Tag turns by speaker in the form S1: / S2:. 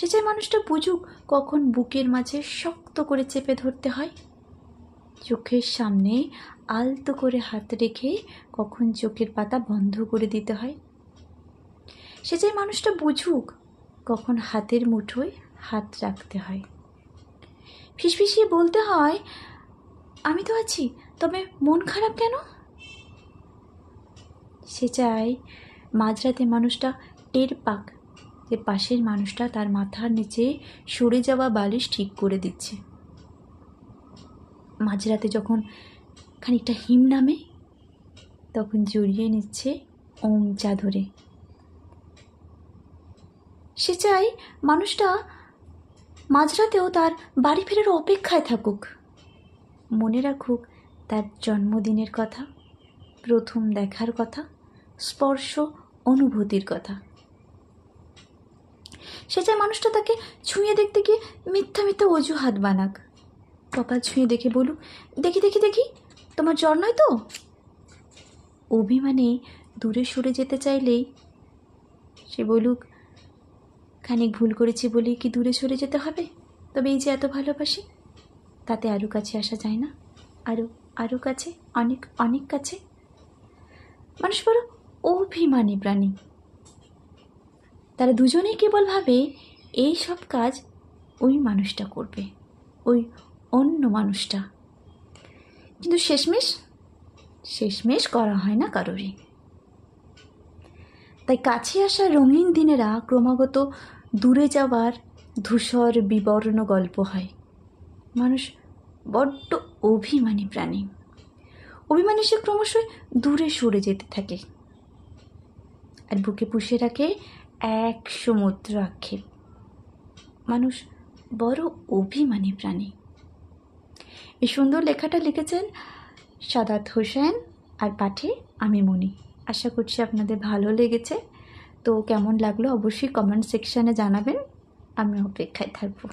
S1: সে চায় মানুষটা বুঝুক, কখন বুকের মাঝে শক্ত করে চেপে ধরতে হয়। চোখের সামনে আলতো করে হাত রেখে কখন চোখের পাতা বন্ধ করে দিতে হয়। সে চায় মানুষটা বুঝুক, কখন হাতের মুঠোয় হাত রাখতে হয়। ফিসফিসিয়ে বলতে হয়, আমি তো আছি, তবে মন খারাপ কেন? সে চায়, মাঝরাতে মানুষটা টের পাক যে পাশের মানুষটা তার মাথার নিচে সরে যাওয়া বালিশ ঠিক করে দিচ্ছে। মাঝরাতে যখন খানিকটা হিম নামে, তখন জড়িয়ে নিচ্ছে ওম চাদরে। সে চাই মানুষটা মাঝরাতেও তার বাড়ি ফেরার অপেক্ষায় থাকুক। মনে রাখুক, তার জন্মদিনের কথা, প্রথম দেখার কথা, স্পর্শ, অনুভূতির কথা। সে চায় মানুষটা তাকে ছুঁয়ে দেখতে গিয়ে মিথ্যা মিথ্যা অজুহাত বানাক। কপাল ছুঁয়ে দেখে বলুক, দেখি দেখি দেখি, তোমার জ্বর নয় তো? অভিমানে দূরে সরে যেতে চাইলেই সে বলুক, খানিক ভুল করেছি বলেই কি দূরে সরে যেতে হবে? তবে এই যে এত ভালোবাসি, তাতে আরও কাছে আসা যায় না? আরও আরও কাছে, অনেক অনেক কাছে? মানুষ বড় অভিমানী প্রাণী। তারা দুজনেই কেবল ভাবে, এই সব কাজ ওই মানুষটা করবে, ওই অন্য মানুষটা। কিন্তু শেষমেশ শেষমেশ করা হয় না কারোরই। তাই কাছে আসা রঙিন দিনেরা ক্রমাগত দূরে যাওয়ার ধূসর বিবর্ণ গল্প হয়। মানুষ বড্ড অভিমানী প্রাণী। অভিমানী সে ক্রমশই দূরে সরে যেতে থাকে। আর বুকে পুষে রাখে এক সমুদ্র আক্ষেপ। মানুষ বড় অভিমানী প্রাণী। এই সুন্দর লেখাটা লিখেছেন সাদাত হোসেন আর পাঠে আমি মনি। আশা করছি আপনাদের ভালো লেগেছে। তো কেমন লাগল অবশ্যই কমেন্ট সেকশানে জানাবেন। আমি অপেক্ষায় থাকব।